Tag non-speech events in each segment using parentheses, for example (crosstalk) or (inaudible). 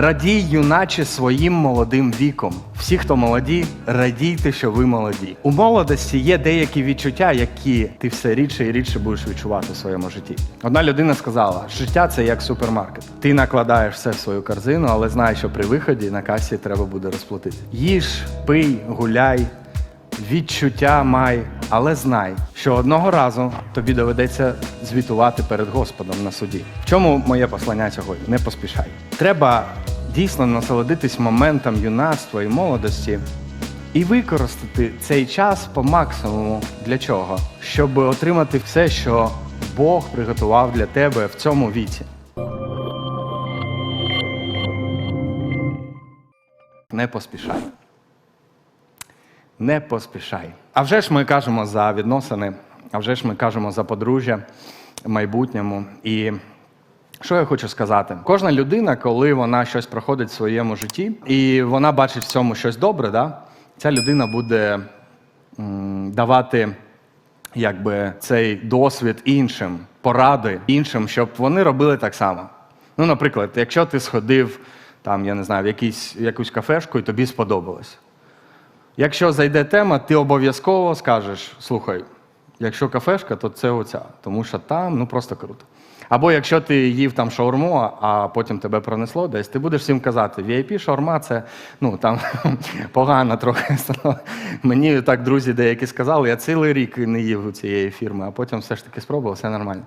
Радій, юначе, своїм молодим віком. Всі, хто молоді, радійте, що ви молоді. У молодості є деякі відчуття, які ти все рідше і рідше будеш відчувати в своєму житті. Одна людина сказала: життя це як супермаркет. Ти накладаєш все в свою корзину, але знаєш, що при виході на касі треба буде розплатити. Їж, пий, гуляй, відчуття май, але знай, що одного разу тобі доведеться звітувати перед Господом на суді. В чому моє послання сьогодні? Не поспішай. Треба дійсно насолодитись моментом юнацтва і молодості і використати цей час по максимуму. Для чого? Щоб отримати все, що Бог приготував для тебе в цьому віці. Не поспішай. Не поспішай. А вже ж ми кажемо за відносини, а вже ж ми кажемо за подружжя в майбутньому. І що я хочу сказати? Кожна людина, коли вона щось проходить в своєму житті, і вона бачить в цьому щось добре, да? ця людина буде давати якби, цей досвід іншим, поради іншим, щоб вони робили так само. Ну, наприклад, якщо ти сходив там, я не знаю, в якийсь, якусь кафешку і тобі сподобалось. Якщо зайде тема, ти обов'язково скажеш: слухай, якщо кафешка, то це оця, тому що там ну просто круто. Або якщо ти їв там шаурму, а потім тебе пронесло десь, ти будеш всім казати, VIP шаурма це ну там (laughs) погано трохи. Мені так друзі деякі сказали, я цілий рік не їв у цієї фірми, а потім все ж таки спробував, все нормально.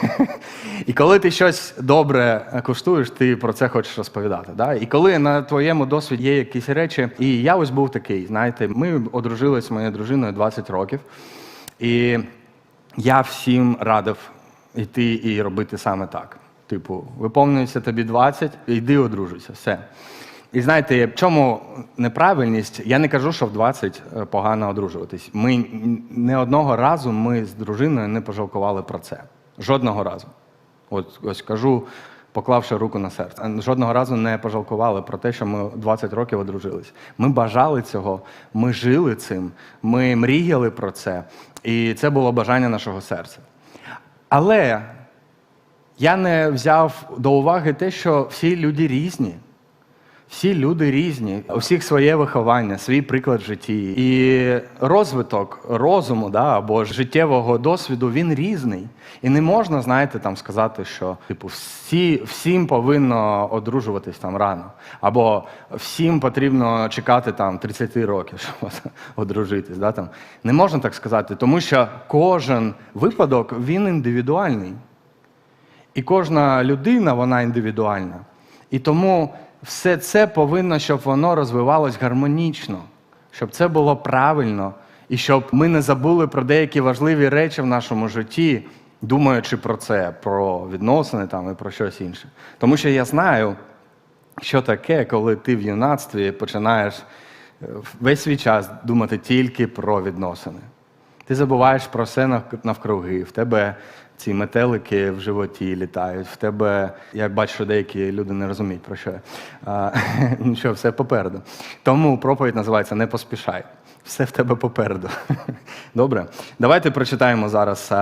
(laughs) І коли ти щось добре куштуєш, ти про це хочеш розповідати. Да? І коли на твоєму досвіді є якісь речі, і я ось був такий, знаєте, ми одружились з моєю дружиною 20 років, і я всім радив йти і робити саме так. Типу, виповнюється тобі 20, йди одружуйся, все. І знаєте, в чому неправильність? Я не кажу, що в 20 погано одружуватись. Ми не одного разу ми з дружиною не пожалкували про це. Жодного разу. От ось кажу, поклавши руку на серце. Жодного разу не пожалкували про те, що ми 20 років одружились. Ми бажали цього, ми жили цим, ми мріяли про це, і це було бажання нашого серця. Але я не взяв до уваги те, що всі люди різні. Всі люди різні, у всіх своє виховання, свій приклад в житті. І розвиток розуму да, або життєвого досвіду він різний. І не можна, знаєте, там сказати, що типу всі, всім повинно одружуватись там рано, або всім потрібно чекати там 30 років, щоб одружитись. Да, там. Не можна так сказати, тому що кожен випадок він індивідуальний. І кожна людина, вона індивідуальна. І тому все це повинно, щоб воно розвивалось гармонічно, щоб це було правильно, і щоб ми не забули про деякі важливі речі в нашому житті, думаючи про це, про відносини там і про щось інше. Тому що я знаю, що таке, коли ти в юнацтві починаєш е, весь свій час думати тільки про відносини. Ти забуваєш про все нав- навкруги, в тебе ці метелики в животі літають, в тебе, я бачу, деякі люди не розуміють про що я. (laughs) Нічого, все попереду. Тому проповідь називається Не поспішай. Все в тебе попереду. (laughs) Добре? Давайте прочитаємо зараз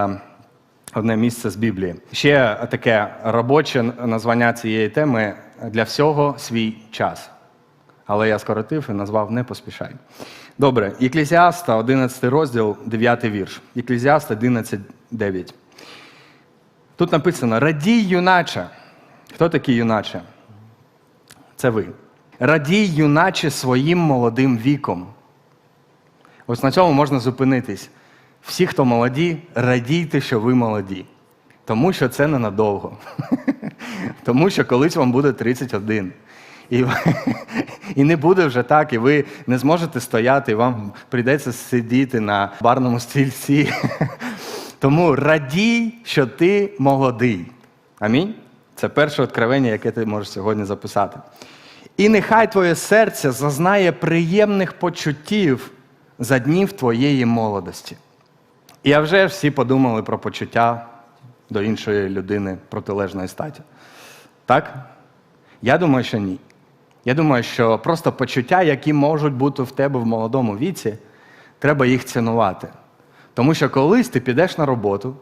одне місце з Біблії. Ще таке робоче названня цієї теми для всього свій час. Але я скоротив і назвав Не поспішай. Добре, Єклізіаста, 11 розділ, 9 вірш. Єклізіаст 11, 9. Тут написано: Радій, юначе. Хто такий юначе? Це ви. Радій, юначе, своїм молодим віком. Ось на цьому можна зупинитись. Всі, хто молоді, радійте, що ви молоді. Тому що це ненадовго. (laughs) Тому що колись вам буде 31. І, (laughs) і не буде вже так, і ви не зможете стояти, і вам прийдеться сидіти на барному стільці. (laughs) Тому радій, що ти молодий. Амінь. Це перше откровення, яке ти можеш сьогодні записати. І нехай твоє серце зазнає приємних почуттів за днів твоєї молодості. І а вже всі подумали про почуття до іншої людини протилежної статі. Так? Я думаю, що ні. Я думаю, що просто почуття, які можуть бути в тебе в молодому віці, треба їх цінувати. Тому що колись ти підеш на роботу,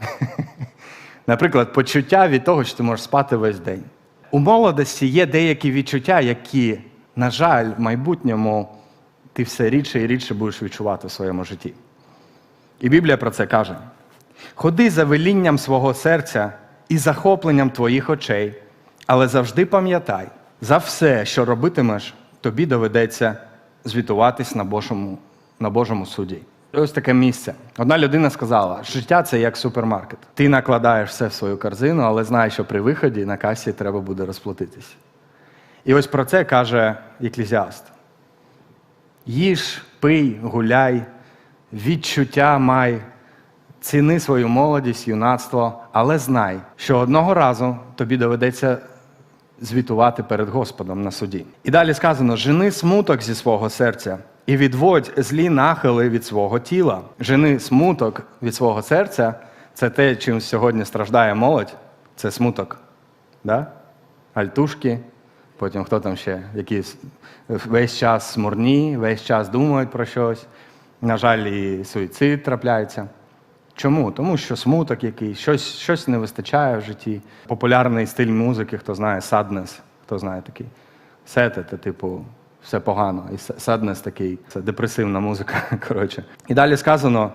(laughs) наприклад, почуття від того, що ти можеш спати весь день. У молодості є деякі відчуття, які, на жаль, в майбутньому ти все рідше і рідше будеш відчувати в своєму житті. І Біблія про це каже: ходи за велінням свого серця і захопленням твоїх очей, але завжди пам'ятай, за все, що робитимеш, тобі доведеться звітуватись на Божому, на Божому суді. Ось таке місце. Одна людина сказала: життя це як супермаркет. Ти накладаєш все в свою корзину, але знаєш, що при виході на касі треба буде розплатитись. І ось про це каже еклезіаст. Їж, пий, гуляй, відчуття май, ціни свою молодість, юнацтво, але знай, що одного разу тобі доведеться звітувати перед Господом на суді. І далі сказано: жени смуток зі свого серця і відводь злі нахили від свого тіла. Жени смуток від свого серця це те, чим сьогодні страждає молодь, це смуток. Да? Альтушки, потім хто там ще, які весь час смурні, весь час думають про щось. На жаль, і суїцид трапляється. Чому? Тому що смуток якийсь, щось, щось не вистачає в житті. Популярний стиль музики, хто знає, sadness, хто знає такий. Сети, це типу, все погано. І sadness такий, це депресивна музика. (laughs) коротше. І далі сказано: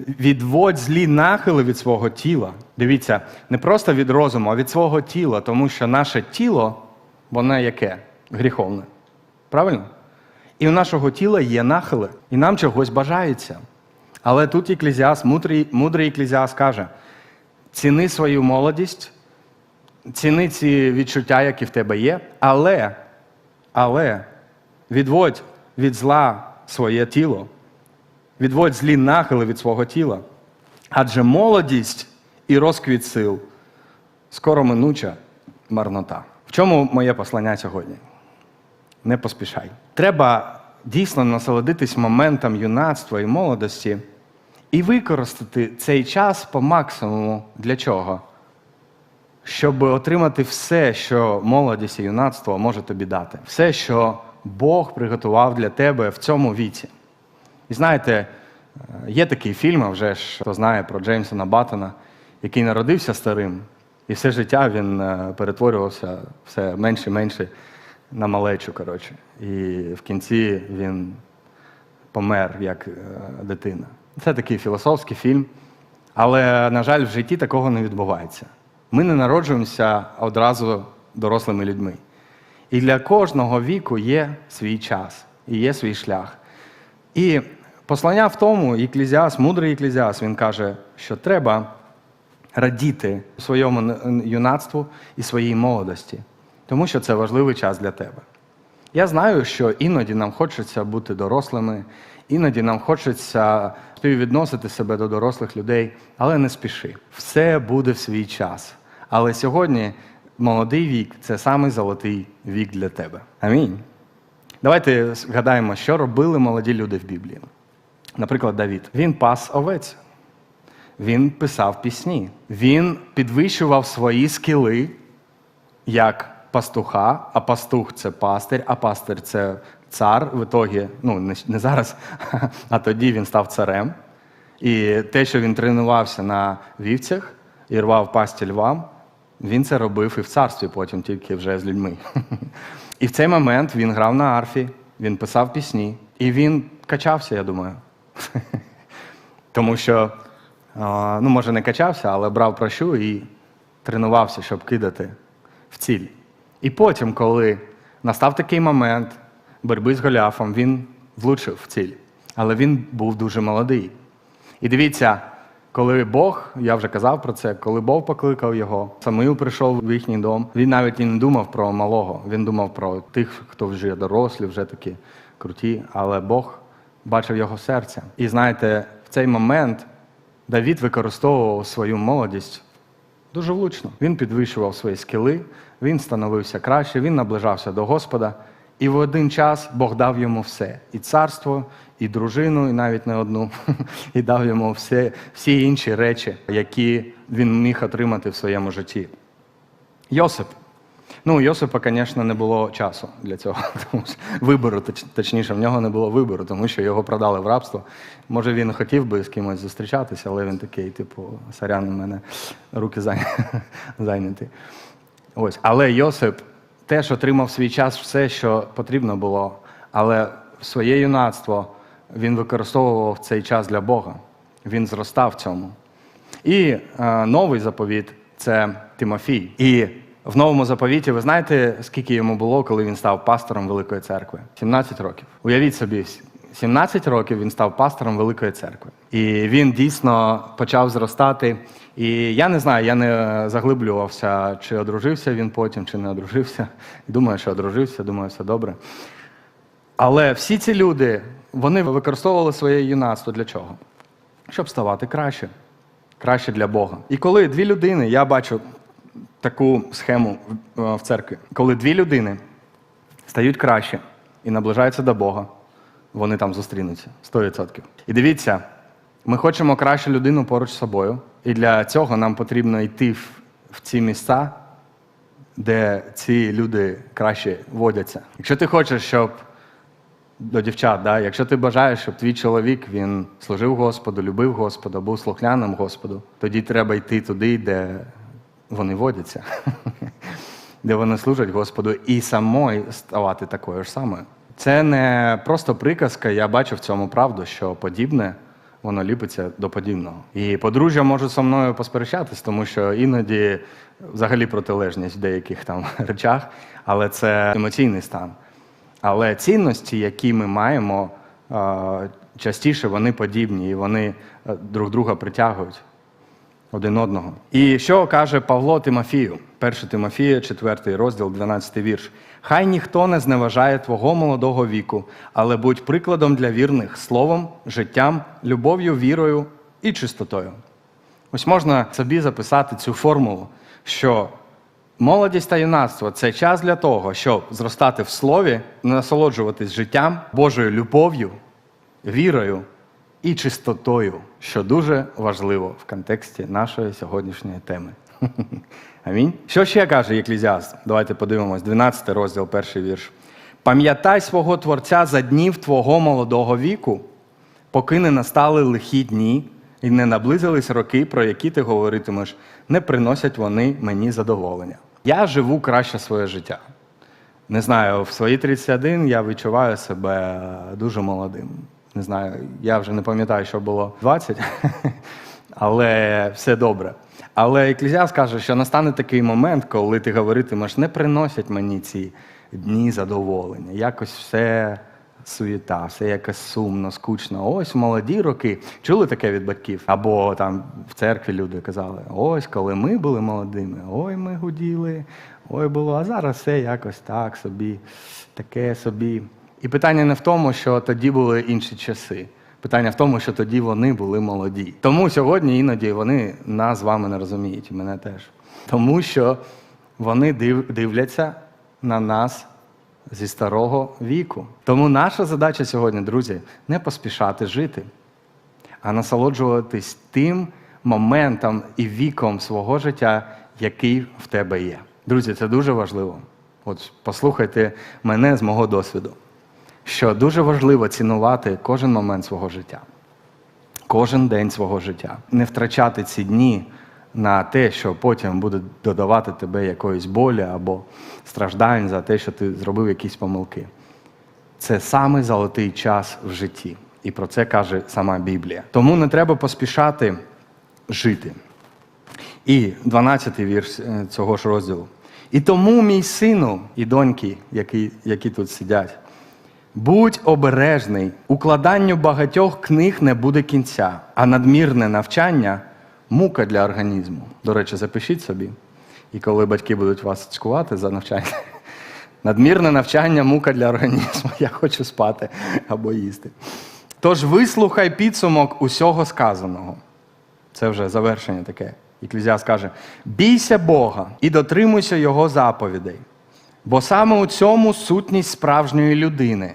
відводь злі нахили від свого тіла. Дивіться, не просто від розуму, а від свого тіла, тому що наше тіло, воно яке? Гріховне. Правильно? І у нашого тіла є нахили, і нам чогось бажається. Але тут еклезіас, мудрий, мудрий еклезіас каже: ціни свою молодість, ціни ці відчуття, які в тебе є, але, але відводь від зла своє тіло, відводь злі нахили від свого тіла. Адже молодість і розквіт сил скоро минуча марнота. В чому моє послання сьогодні? Не поспішай. Треба дійсно насолодитись моментом юнацтва і молодості і використати цей час по максимуму для чого? Щоб отримати все, що молодість і юнацтво може тобі дати, все, що Бог приготував для тебе в цьому віці. І знаєте, є такий фільм, а вже ж хто знає про Джеймсона Баттона, який народився старим, і все життя він е, перетворювався все менше і менше на малечу. коротше. І в кінці він помер як е, дитина. Це такий філософський фільм. Але, на жаль, в житті такого не відбувається. Ми не народжуємося одразу дорослими людьми. І для кожного віку є свій час і є свій шлях. І послання в тому, еклезіас, мудрий еклезіас, він каже, що треба радіти своєму юнацтву і своїй молодості, тому що це важливий час для тебе. Я знаю, що іноді нам хочеться бути дорослими, іноді нам хочеться співвідносити себе до дорослих людей, але не спіши. Все буде в свій час. Але сьогодні молодий вік це самий золотий вік для тебе. Амінь. Давайте згадаємо, що робили молоді люди в Біблії. Наприклад, Давід. Він пас овець, він писав пісні, він підвищував свої скіли як пастуха, а пастух це пастир, а пастир це цар. В ітогі, ну не зараз, (laughs) а тоді він став царем. І те, що він тренувався на вівцях і рвав пасті львам, він це робив і в царстві потім, тільки вже з людьми. (laughs) І в цей момент він грав на арфі, він писав пісні, і він качався, я думаю. (laughs) Тому що, ну, може, не качався, але брав прощу і тренувався, щоб кидати в ціль. І потім, коли настав такий момент боротьби з Голіафом, він влучив в ціль. Але він був дуже молодий. І дивіться, коли Бог, я вже казав про це, коли Бог покликав його, Самуїл прийшов в їхній дом, він навіть і не думав про малого, він думав про тих, хто вже дорослі, вже такі круті, але Бог бачив його серце. І знаєте, в цей момент Давід використовував свою молодість дуже влучно. Він підвищував свої скіли, він становився краще, він наближався до Господа. І в один час Бог дав йому все: і царство, і дружину, і навіть не одну, (laughs) і дав йому все, всі інші речі, які він міг отримати в своєму житті. Йосип. Ну, Йосипа, звісно, не було часу для цього. (laughs) Тому що вибору, точніше, в нього не було вибору, тому що його продали в рабство. Може, він хотів би з кимось зустрічатися, але він такий, типу, сорян, у мене руки (laughs) зайняті. Ось. Але Йосип теж отримав свій час все, що потрібно було. Але своє юнацтво він використовував цей час для Бога. Він зростав в цьому. І е, новий заповіт це Тимофій. І в новому заповіті, ви знаєте, скільки йому було, коли він став пастором Великої церкви? 17 років. Уявіть собі, 17 років він став пастором Великої церкви. І він дійсно почав зростати. І я не знаю, я не заглиблювався, чи одружився він потім, чи не одружився. Думаю, що одружився, думаю, все добре. Але всі ці люди, вони використовували своє юнацтво для чого? Щоб ставати краще, краще для Бога. І коли дві людини, я бачу таку схему в- в церкві, коли дві людини стають краще і наближаються до Бога, вони там зустрінуться 100%. І дивіться, ми хочемо кращу людину поруч з собою, і для цього нам потрібно йти в, ці місця, де ці люди краще водяться. Якщо ти хочеш, щоб до дівчат, да? якщо ти бажаєш, щоб твій чоловік він служив Господу, любив Господа, був слухняним Господу, тоді треба йти туди, де вони водяться, (laughs) де вони служать Господу, і самою ставати такою ж самою. Це не просто приказка, я бачу в цьому правду, що подібне. Воно ліпиться до подібного. І подружжя може зі мною посперечатись, тому що іноді взагалі протилежність в деяких там (laughs) речах, але це емоційний стан. Але цінності, які ми маємо, частіше вони подібні і вони е, друг друга притягують один одного. І що каже Павло Тимофію? 1 Тимофія, 4 розділ, 12 вірш. Хай ніхто не зневажає твого молодого віку, але будь прикладом для вірних словом, життям, любов'ю, вірою і чистотою. Ось можна собі записати цю формулу, що молодість та юнацтво це час для того, щоб зростати в слові, насолоджуватись життям, Божою любов'ю, вірою і чистотою, що дуже важливо в контексті нашої сьогоднішньої теми. (laughs) Амінь. Що ще каже Єклізіаст? Давайте подивимось, 12 розділ, перший вірш. Пам'ятай свого Творця за днів твого молодого віку, поки не настали лихі дні і не наблизились роки, про які ти говоритимеш, не приносять вони мені задоволення. Я живу краще своє життя. Не знаю, в свої 31 я відчуваю себе дуже молодим. Не знаю, я вже не пам'ятаю, що було 20, (laughs) але все добре. Але Еклезіас каже, що настане такий момент, коли ти говоритимеш, не приносять мені ці дні задоволення. Якось все суєта, все якось сумно, скучно. Ось молоді роки. Чули таке від батьків? Або там в церкві люди казали: ось коли ми були молодими, ой, ми гуділи, ой було, а зараз все якось так собі, таке собі. І питання не в тому, що тоді були інші часи. Питання в тому, що тоді вони були молоді. Тому сьогодні іноді вони нас з вами не розуміють, і мене теж. Тому що вони див- дивляться на нас зі старого віку. Тому наша задача сьогодні, друзі, не поспішати жити, а насолоджуватись тим моментом і віком свого життя, який в тебе є. Друзі, це дуже важливо. От послухайте мене з мого досвіду, що дуже важливо цінувати кожен момент свого життя, кожен день свого життя, не втрачати ці дні на те, що потім буде додавати тебе якоїсь болі або страждань за те, що ти зробив якісь помилки. Це самий золотий час в житті. І про це каже сама Біблія. Тому не треба поспішати жити. І 12-й вірш е, цього ж розділу. І тому, мій сину і доньки, які, які тут сидять, будь обережний, укладанню багатьох книг не буде кінця, а надмірне навчання мука для організму. До речі, запишіть собі. І коли батьки будуть вас цькувати за навчання, (laughs) надмірне навчання мука для організму. (laughs) Я хочу спати або їсти. Тож вислухай підсумок усього сказаного. Це вже завершення таке. Еклезіас каже: бійся Бога і дотримуйся Його заповідей, бо саме у цьому сутність справжньої людини.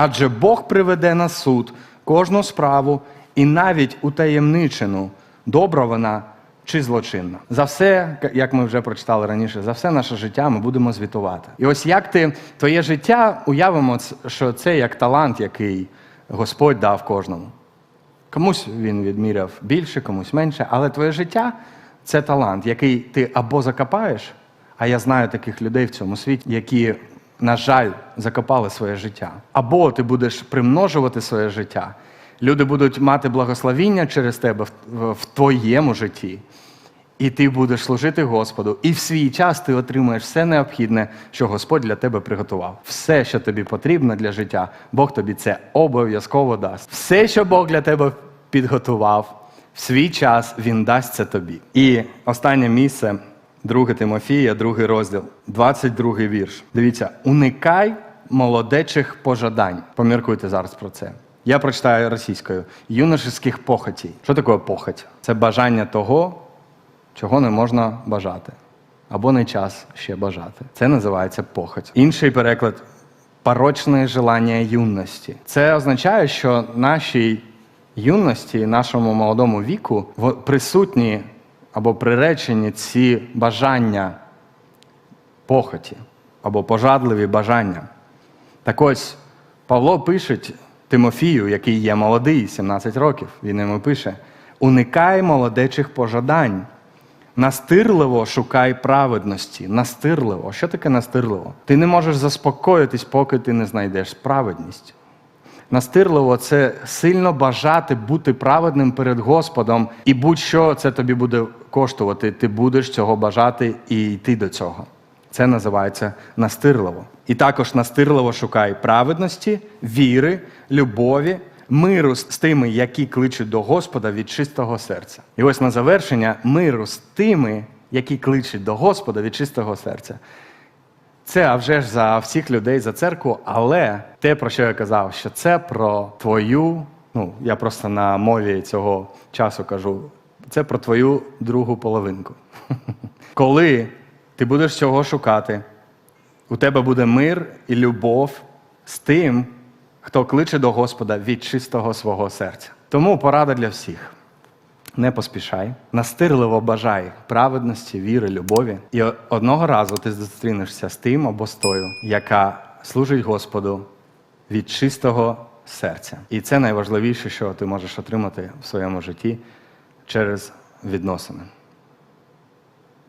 Адже Бог приведе на суд кожну справу і навіть утаємничену, добра вона чи злочинна. За все, як ми вже прочитали раніше, за все наше життя ми будемо звітувати. І ось як ти твоє життя уявимо, що це як талант, який Господь дав кожному. Комусь він відміряв більше, комусь менше, але твоє життя це талант, який ти або закопаєш, А я знаю таких людей в цьому світі, які, на жаль, закопали своє життя. Або ти будеш примножувати своє життя. Люди будуть мати благословіння через тебе в, твоєму житті. І ти будеш служити Господу, і в свій час ти отримаєш все необхідне, що Господь для тебе приготував. Все, що тобі потрібно для життя, Бог тобі це обов'язково дасть. Все, що Бог для тебе підготував, в свій час Він дасть це тобі. І останнє місце, 2 Тимофія, другий розділ, 22 вірш. Дивіться, уникай молодечих пожадань. Поміркуйте зараз про це. Я прочитаю російською юношеських похотій. Що таке похоть? Це бажання того, чого не можна бажати, або не час ще бажати. Це називається похоть. Інший переклад порочне желання юності. Це означає, що нашій юності, нашому молодому віку присутні або приречені ці бажання похоті або пожадливі бажання. Так ось Павло пише Тимофію, який є молодий, 17 років, він йому пише: уникай молодечих пожадань, настирливо шукай праведності. Настирливо. Що таке настирливо? Ти не можеш заспокоїтись, поки ти не знайдеш праведність. Настирливо це сильно бажати бути праведним перед Господом, і будь-що це тобі буде коштувати, ти будеш цього бажати і йти до цього. Це називається настирливо. І також настирливо шукай праведності, віри, любові, миру з тими, які кличуть до Господа від чистого серця. І ось на завершення миру з тими, які кличуть до Господа від чистого серця. Це а вже ж за всіх людей, за церкву, але те, про що я казав, що це про твою, ну я просто на мові цього часу кажу, це про твою другу половинку. (laughs) Коли ти будеш цього шукати, у тебе буде мир і любов з тим, хто кличе до Господа від чистого свого серця. Тому порада для всіх. Не поспішай, настирливо бажай праведності, віри, любові. І одного разу ти зустрінешся з тим або з тою, яка служить Господу від чистого серця. І це найважливіше, що ти можеш отримати в своєму житті через відносини.